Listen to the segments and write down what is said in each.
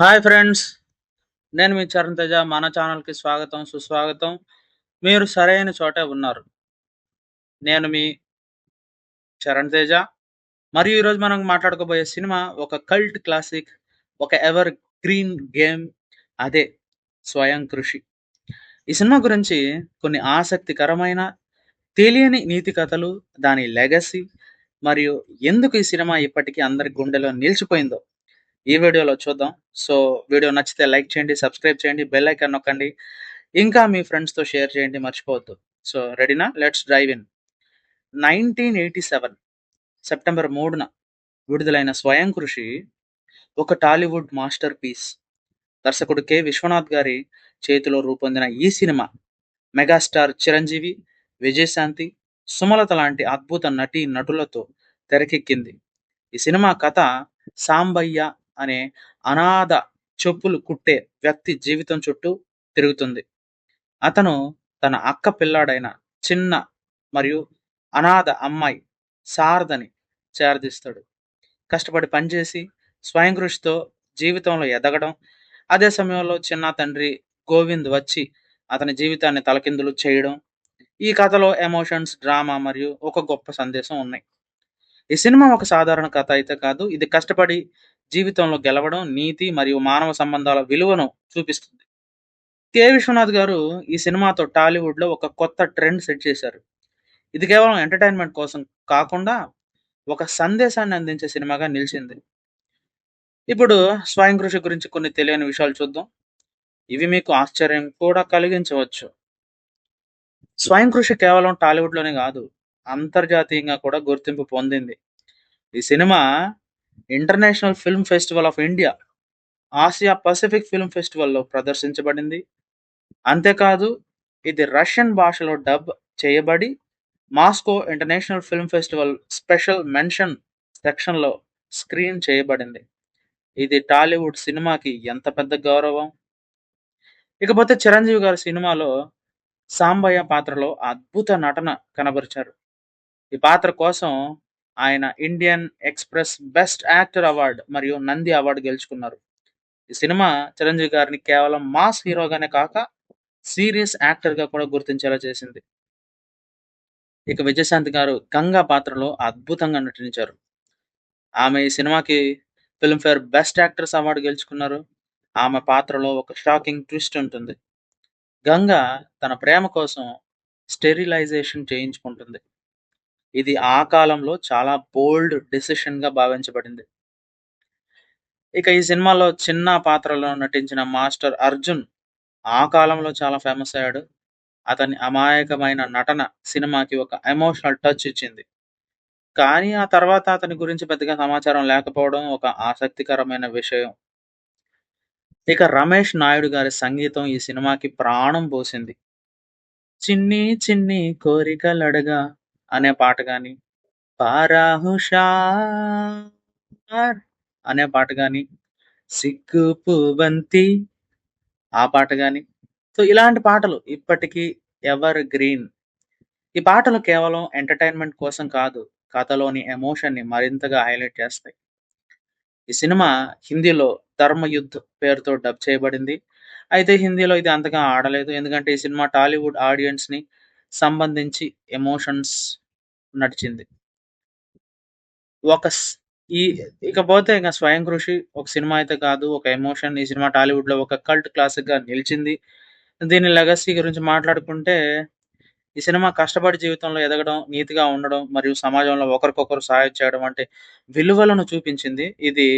Hi friends నేను మీ చరణ్ తేజ. మన ఛానల్కి స్వాగతం సుస్వాగతం. మీరు సరైన చోటే ఉన్నారు. నేను మీ చరణ్ తేజ. మరియు ఈరోజు మనం మాట్లాడుకోబోయే సినిమా ఒక కల్ట్ క్లాసిక్ ఒక ఎవర్ గ్రీన్ గేమ్ అదే స్వయం కృషి. ఈ సినిమా గురించి కొన్ని ఆసక్తికరమైన తెలియని నీతి కథలు దాని లెగసీ మరియు ఎందుకు ఈ సినిమా ఇప్పటికీ అందరి గుండెలో నిలిచిపోయిందో ఈ వీడియోలో చూద్దాం. సో వీడియో నచ్చితే లైక్ చేయండి సబ్స్క్రైబ్ చేయండి బెల్ ఐకాన్ నొక్కండి. ఇంకా మీ ఫ్రెండ్స్తో షేర్ చేయండి మర్చిపోవద్దు. సో రెడీనా? Let's drive in nineteen eighty seven September మూడున విడుదలైన స్వయం కృషి ఒక టాలీవుడ్ మాస్టర్ పీస్ దర్శకుడు కె. విశ్వనాథ్ గారి చేతిలో రూపొందిన ఈ సినిమా మెగాస్టార్ చిరంజీవి విజయశాంతి సుమలత లాంటి అద్భుత నటీ నటులతో తెరకెక్కింది. ఈ సినిమా కథ సాంబయ్య అనే అనాథ చెప్పులు కుట్టే వ్యక్తి జీవితం చుట్టూ తిరుగుతుంది. అతను తన అక్క పిల్లాడైన చిన్న మరియు అనాథ అమ్మాయి శారదని చేరదీస్తాడు. కష్టపడి పనిచేసి స్వయం కృషితో జీవితంలో ఎదగడం అదే సమయంలో చిన్న తండ్రి గోవింద్ వచ్చి అతని జీవితాన్ని తలకిందులు చేయడం ఈ కథలో ఎమోషన్స్ డ్రామా మరియు ఒక గొప్ప సందేశం ఉన్నాయి. ఈ సినిమా ఒక సాధారణ కథ అయితే కాదు. ఇది కష్టపడి జీవితంలో గెలవడం నీతి మరియు మానవ సంబంధాల విలువను చూపిస్తుంది. కె. విశ్వనాథ్ గారు ఈ సినిమాతో టాలీవుడ్లో ఒక కొత్త ట్రెండ్ సెట్ చేశారు. ఇది కేవలం ఎంటర్టైన్మెంట్ కోసం కాకుండా ఒక సందేశాన్ని అందించే సినిమాగా నిలిచింది. ఇప్పుడు స్వయం కృషి గురించి కొన్ని తెలియని విషయాలు చూద్దాం. ఇవి మీకు ఆశ్చర్యం కూడా కలిగించవచ్చు. స్వయం కృషి కేవలం టాలీవుడ్లోనే కాదు అంతర్జాతీయంగా కూడా గుర్తింపు పొందింది. ఈ cinema international film festival of India Asia Pacific film ఫెస్టివల్లో ప్రదర్శించబడింది. అంతేకాదు ఇది రష్యన్ భాషలో డబ్ చేయబడి Moscow international film festival special mention సెక్షన్లో స్క్రీన్ చేయబడింది. ఇది టాలీవుడ్ సినిమాకి ఎంత పెద్ద గౌరవం? ఇకపోతే చిరంజీవి గారి సినిమాలో సాంబయ్య పాత్రలో అద్భుత నటన కనబరిచారు. ఈ పాత్ర కోసం ఆయన Indian Express best actor award మరియు నంది అవార్డు గెలుచుకున్నారు. ఈ సినిమా చిరంజీవి గారిని కేవలం మాస్ హీరోగానే కాక సీరియస్ యాక్టర్గా కూడా గుర్తించేలా చేసింది. ఇక విజయశాంతి గారు గంగా పాత్రలో అద్భుతంగా నటించారు. ఆమె ఈ సినిమాకి ఫిల్మ్ఫేర్ బెస్ట్ యాక్ట్రెస్ అవార్డు గెలుచుకున్నారు. ఆమె పాత్రలో ఒక షాకింగ్ ట్విస్ట్ ఉంటుంది. గంగా తన ప్రేమ కోసం స్టెరిలైజేషన్ చేయించుకుంటుంది. ఇది ఆ కాలంలో చాలా బోల్డ్ డెసిషన్గా భావించబడింది. ఇక ఈ సినిమాలో చిన్న పాత్రలో నటించిన మాస్టర్ అర్జున్ ఆ కాలంలో చాలా ఫేమస్ అయ్యాడు. అతని అమాయకమైన నటన సినిమాకి ఒక ఎమోషనల్ టచ్ ఇచ్చింది. కానీ ఆ తర్వాత అతని గురించి పెద్దగా సమాచారం లేకపోవడం ఒక ఆసక్తికరమైన విషయం. ఇక రమేష్ నాయుడు గారి సంగీతం ఈ సినిమాకి ప్రాణం పోసింది. చిన్ని చిన్ని కోరికలడగా అనే పాట కానీ పారాహుషార్ అనే పాట కానీ సిగ్గు పువ్వంతి ఆ పాట కానీ సో ఇలాంటి పాటలు ఇప్పటికీ ఎవర్ గ్రీన్. ఈ పాటలు కేవలం ఎంటర్టైన్మెంట్ కోసం కాదు కథలోని ఎమోషన్ని మరింతగా హైలైట్ చేస్తాయి. ఈ సినిమా హిందీలో ధర్మయుద్ధ్ పేరుతో డబ్ చేయబడింది. అయితే హిందీలో ఇది అంతగా ఆడలేదు. ఎందుకంటే ఈ సినిమా టాలీవుడ్ ఆడియన్స్ని సంబంధించి ఎమోషన్స్ నడిచింది. ఒక ఈ ఇకపోతే ఇంకా స్వయం కృషి ఒక సినిమా అయితే కాదు ఒక ఎమోషన్ ఈ సినిమా టాలీవుడ్లో ఒక కల్ట్ క్లాసిక్గా నిలిచింది. దీని లెగసీ గురించి మాట్లాడుకుంటే ఈ సినిమా కష్టపడి జీవితంలో ఎదగడం నీతిగా ఉండడం మరియు సమాజంలో ఒకరికొకరు సహాయం చేయడం వంటి విలువలను చూపించింది. ఇది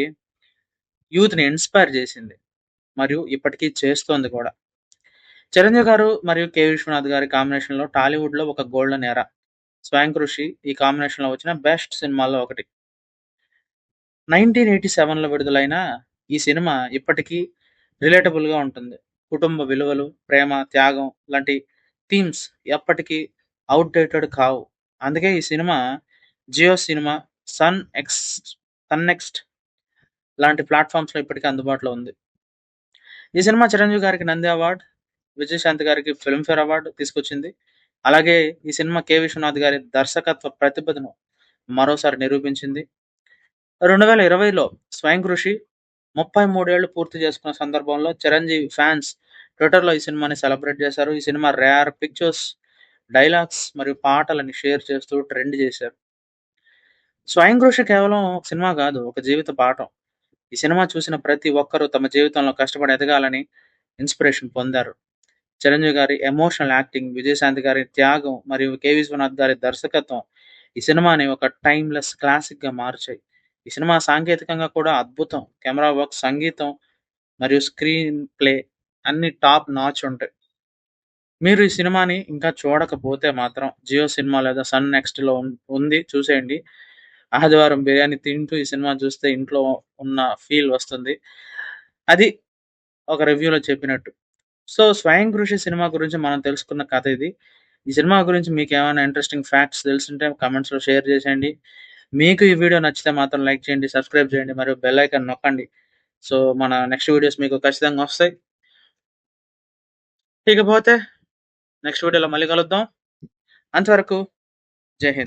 యూత్ని ఇన్స్పైర్ చేసింది మరియు ఇప్పటికీ చేస్తోంది కూడా. చిరంజీవి గారు మరియు కె. విశ్వనాథ్ గారి కాంబినేషన్లో టాలీవుడ్లో ఒక గోల్డెన్ ఎరా. స్వయం కృషి ఈ కాంబినేషన్లో వచ్చిన బెస్ట్ సినిమాల్లో ఒకటి. నైన్టీన్ ఎయిటీ సెవెన్లో విడుదలైన ఈ సినిమా ఇప్పటికీ రిలేటబుల్గా ఉంటుంది. కుటుంబ విలువలు ప్రేమ త్యాగం లాంటి థీమ్స్ ఎప్పటికీ అవుట్డేటెడ్ కావు. అందుకే ఈ cinema Jio cinema Sun X Sun next లాంటి ప్లాట్ఫామ్స్లో ఇప్పటికీ అందుబాటులో ఉంది. ఈ సినిమా చిరంజీవి గారికి నంది అవార్డ్ విజయశాంతి గారికి ఫిల్మ్ఫేర్ అవార్డు తీసుకొచ్చింది అలాగే ఈ సినిమా కె విశ్వనాథ్ గారి దర్శకత్వ ప్రతిభను మరోసారి నిరూపించింది రెండు వేల ఇరవైలో స్వయం కృషి 33 ఏళ్ళు పూర్తి చేసుకున్న సందర్భంలో చిరంజీవి ఫ్యాన్స్ ట్విట్టర్‌లో ఈ సినిమాని సెలబ్రేట్ చేశారు. ఈ సినిమా రేర్ పిక్చర్స్, డైలాగ్స్ మరియు పాటలని షేర్ చేస్తూ ట్రెండ్ చేశారు. 'స్వయం కృషి' కేవలం ఒక సినిమా కాదు, ఒక జీవిత పాఠం. ఈ సినిమా చూసిన ప్రతి ఒక్కరూ తమ జీవితంలో కష్టపడి ఎదగాలని ఇన్స్పిరేషన్ పొందారు. చిరంజీవి గారి ఎమోషనల్ యాక్టింగ్, విజయశాంతి గారి త్యాగం మరియు కె. విశ్వనాథ్ గారి దర్శకత్వం ఈ సినిమాని ఒక టైమ్‌లెస్ క్లాసిక్‌గా మార్చాయి. ఈ సినిమా సాంకేతికంగా కూడా అద్భుతం. కెమెరా వర్క్, సంగీతం మరియు స్క్రీన్ ప్లే అన్ని టాప్ నాచ్ ఉంటాయి. మీరు ఈ సినిమాని ఇంకా చూడకపోతే మాత్రం జియో సినిమా లేదా సన్ నెక్స్ట్‌లో లో ఉంది చూసేయండి. ఆదివారం బిర్యానీ తింటూ ఈ సినిమా చూస్తే ఇంట్లో ఉన్న ఫీల్ వస్తుంది. అది ఒక రివ్యూలో చెప్పినట్టు. సో, 'స్వయం కృషి' సినిమా గురించి మనం తెలుసుకున్న కథ ఇది. ఈ సినిమా గురించి మీకు ఏమైనా ఇంట్రెస్టింగ్ ఫ్యాక్ట్స్ తెలుసుంటే కమెంట్స్లో షేర్ చేసేయండి. మీకు ఈ వీడియో నచ్చితే మాత్రం లైక్ చేయండి, సబ్స్క్రైబ్ చేయండి మరియు బెల్ ఐకాన్ నొక్కండి. సో, మన నెక్స్ట్ వీడియోస్ మీకు ఖచ్చితంగా వస్తాయి. ఇకపోతే నెక్స్ట్ వీడియోలో మళ్ళీ కలుద్దాం. అంతవరకు జై హింద్.